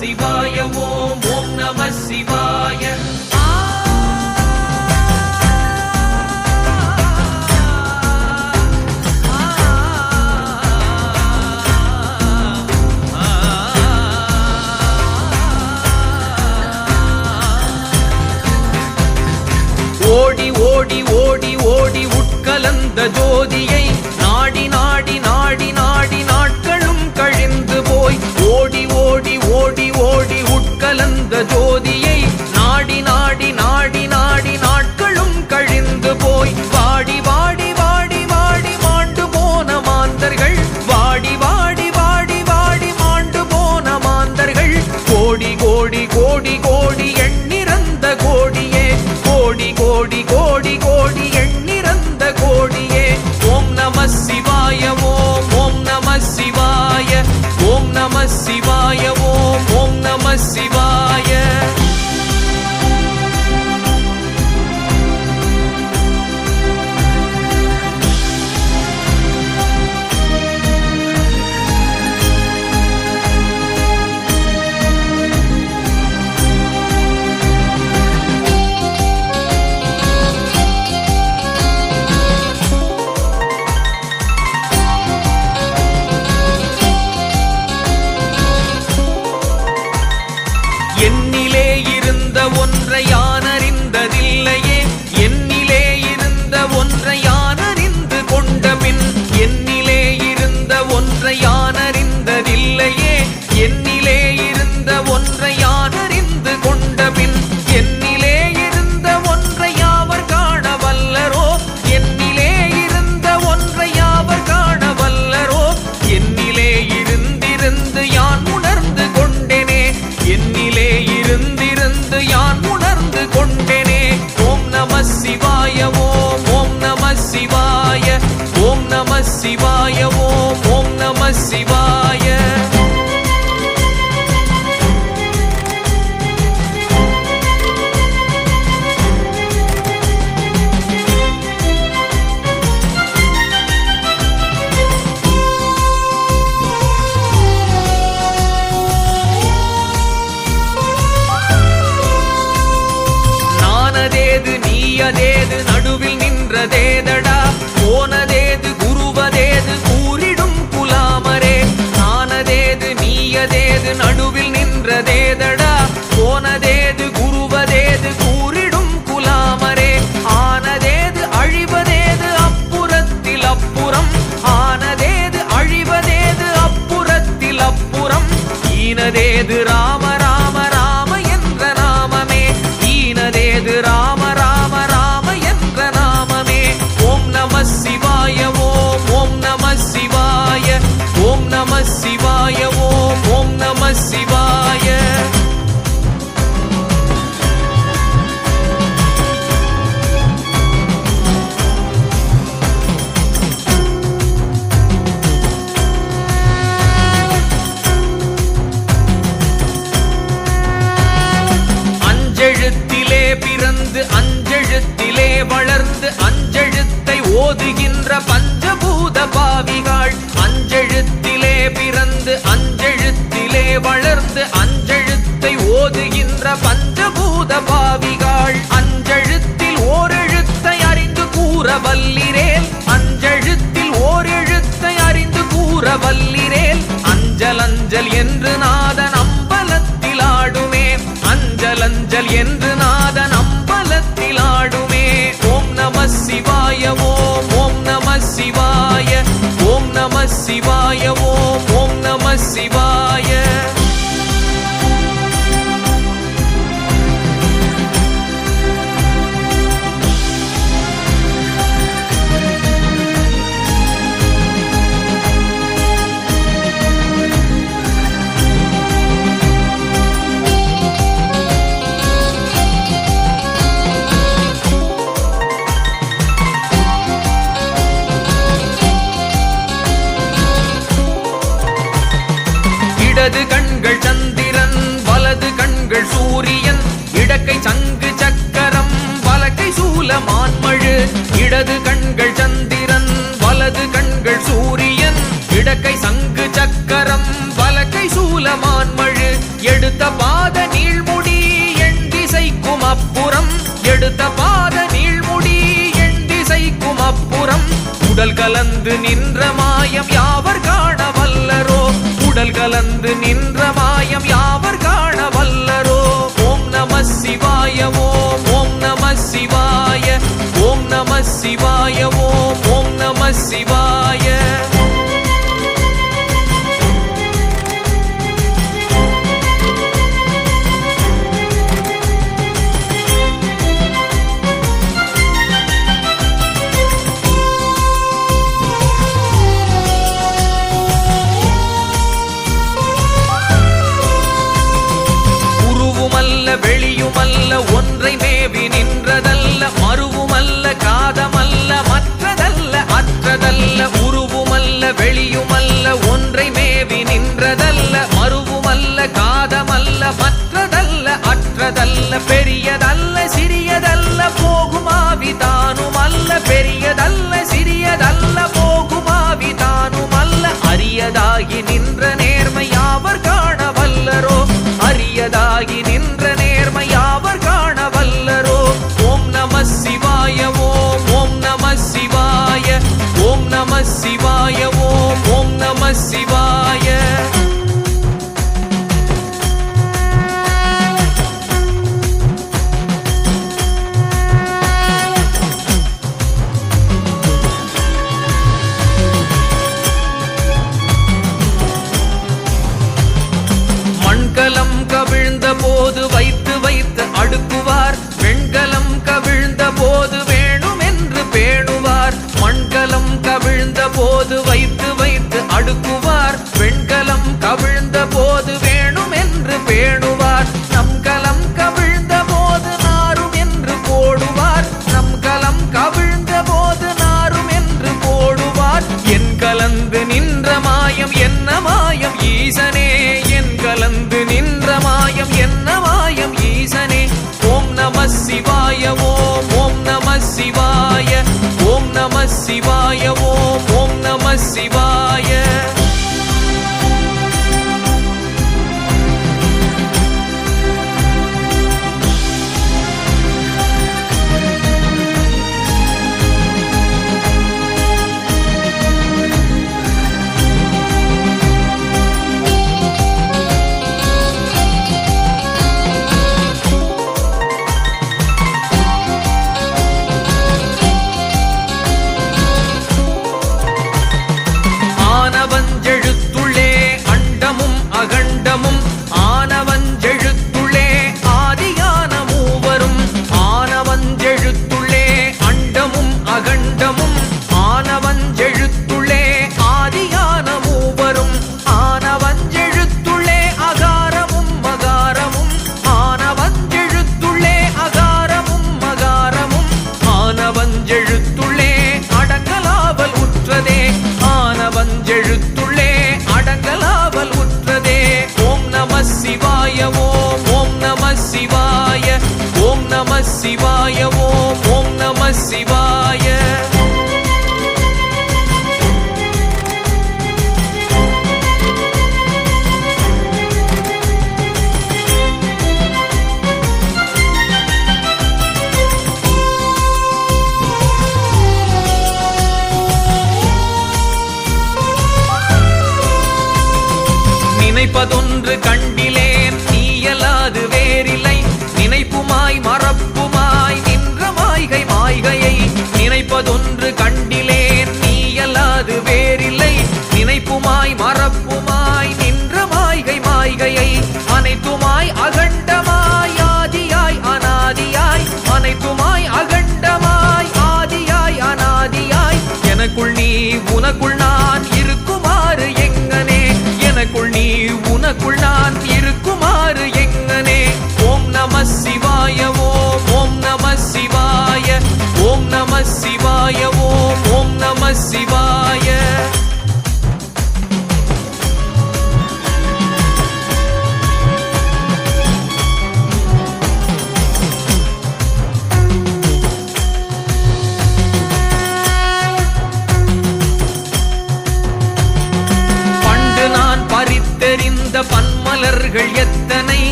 see what? போனதேதடா போனதேது குருவதேது கூறிடும் குலாமரே ஆனதேது நீயதேது நடுவில் நின்றதேதடா சிவா வல்லிரேல் அஞ்சல் அஞ்சல் என்று நாதன் அம்பலத்தில் ஆடுமே. அஞ்சல் அஞ்சல் என்று நாதன் அம்பலத்தில் ஆடுமே. ஓம் நம சிவாய ஓம் ஓம் நம சிவாய. ஓம் நம சிவாய ஓம் ஓம் நம சிவாய. இடது கண்கள் சந்திரன் வலது கண்கள் சூரியன். இடக்கை சங்கு சக்கரம் வலக்கை சூல மான்மழு. இடது கண்கள் சந்திரன் வலது கண்கள் சூரியன். இடக்கை சங்கு சக்கரம் வலக்கை சூல மான்மழு. எடுத்த பாத நீழ்முடி எண் திசைக்கும் அப்புறம். எடுத்த பாத நீழ்முடி எண் திசைக்கும் அப்புறம். உடல் கலந்து நின்ற மாயம் யாவர்கள் கலந்து நின்ற மாயம் யார்? தானுமல்ல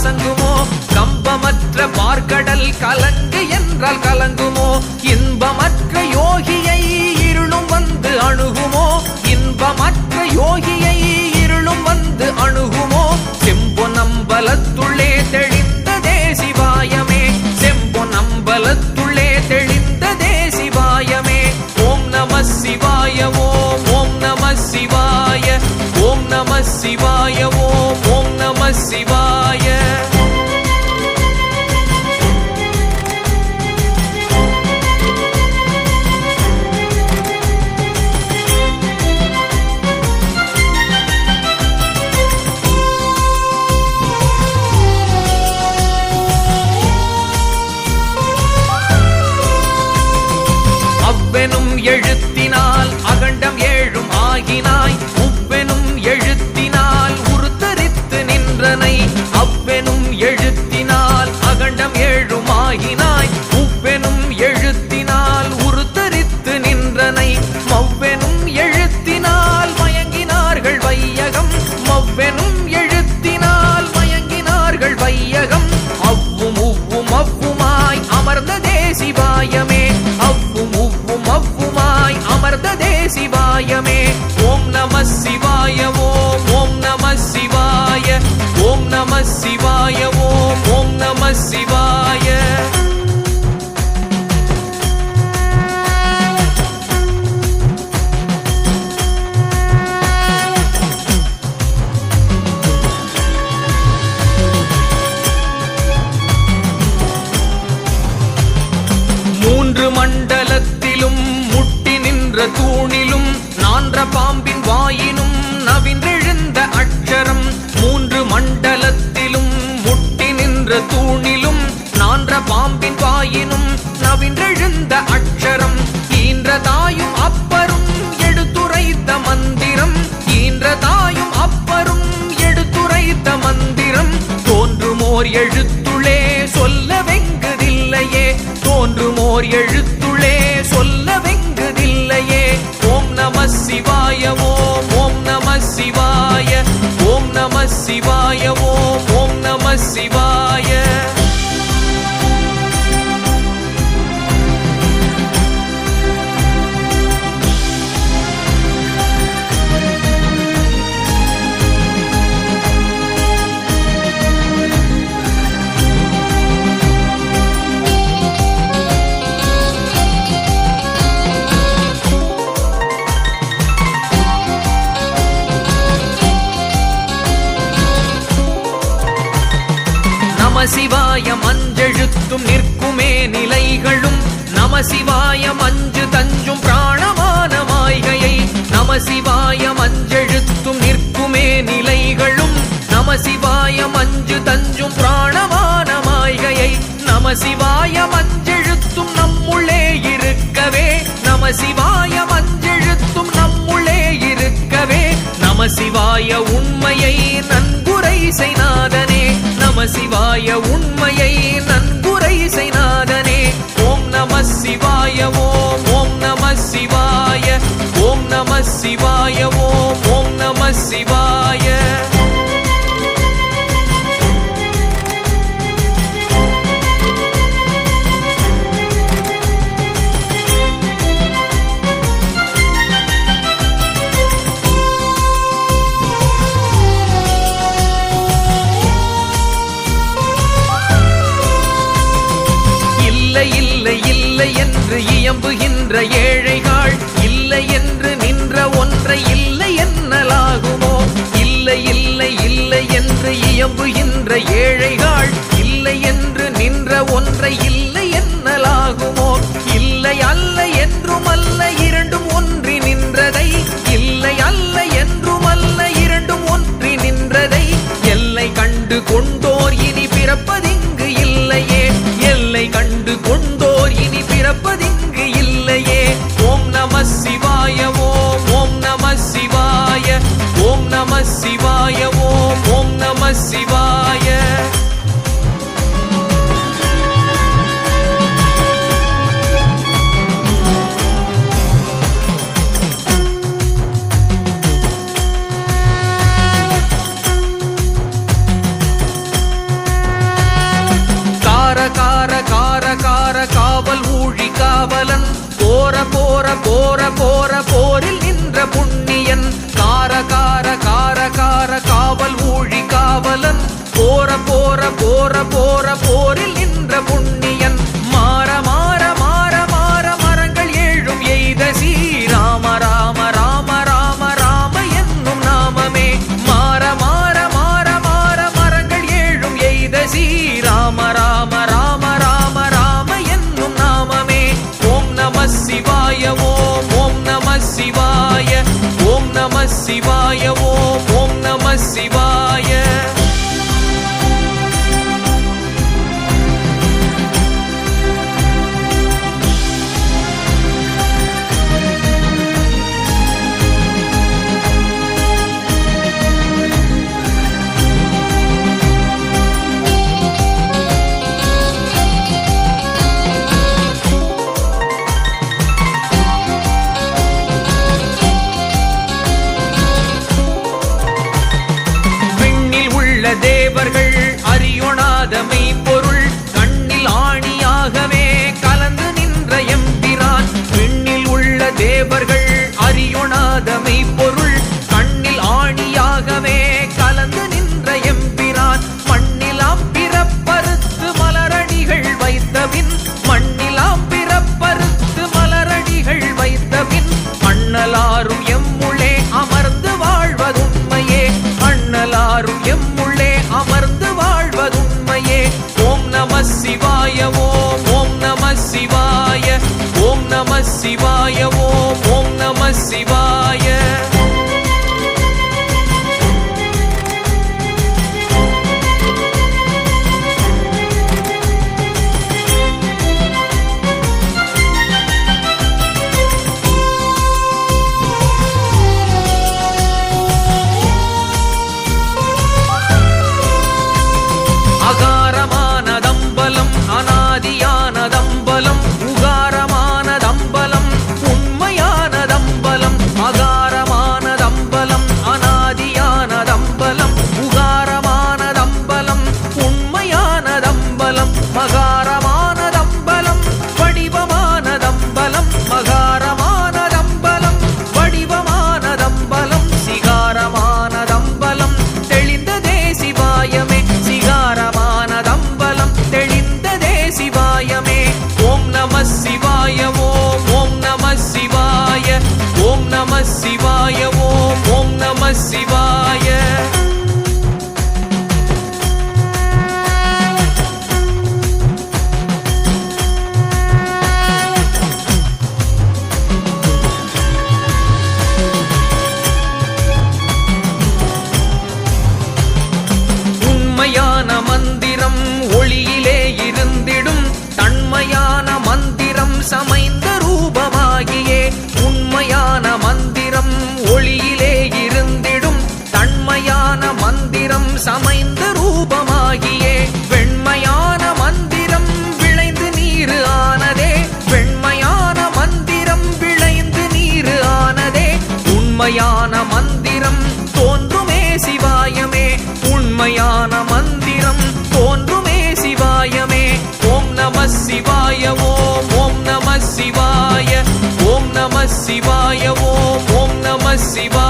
அசங்கென்றால் அசங்குமோ கம்பமற்ற பார்க்கடல் கலங்கு என்றால் கலங்குமோ? இன்பமற்ற யோகியை இருளும் வந்து அணுகுமோ? இன்பமற்ற யோகியை இருளும் வந்து அணுகுமோ? செம்பு நம்பலத்துள்ளே தெளிந்த தேசிவாயமே செம்பு நம்பலத்துள்ளே தெளிந்த தேசிவாயமே ஓம் நம சிவாய ஓம் ஓம் நம சிவாய. ஓம் நம சிவாய ஓம் ஓம் நம சிவாய. சிவாயமே. ஓம் நம சிவாய ஓம் நம சிவாய மஞ்செழுத்தும் நிற்குமே நிலைகளும். நம சிவாய மஞ்சு தஞ்சும் பிராணமான மாய்கையை நம சிவாய மஞ்செழுத்தும் நிற்குமே நிலைகளும். நம சிவாய மஞ்சு தஞ்சும் பிராணமான மாய்கையை நம சிவாய மஞ்செழுத்தும் நம்முள்ளே இருக்கவே. நம சிவாய மஞ்செழுத்தும் நம்முள்ளே இருக்கவே. நம சிவாய உண்மையை நன்குரை செய்நாதனே. சிவாய காவலன். போற போற போற போற போரில் நின்ற புண்ணியன். கார கார கார கார காவல் ஊழி காவலன். போற போற போற போற போரில் see why. சிவாயவோ se vai.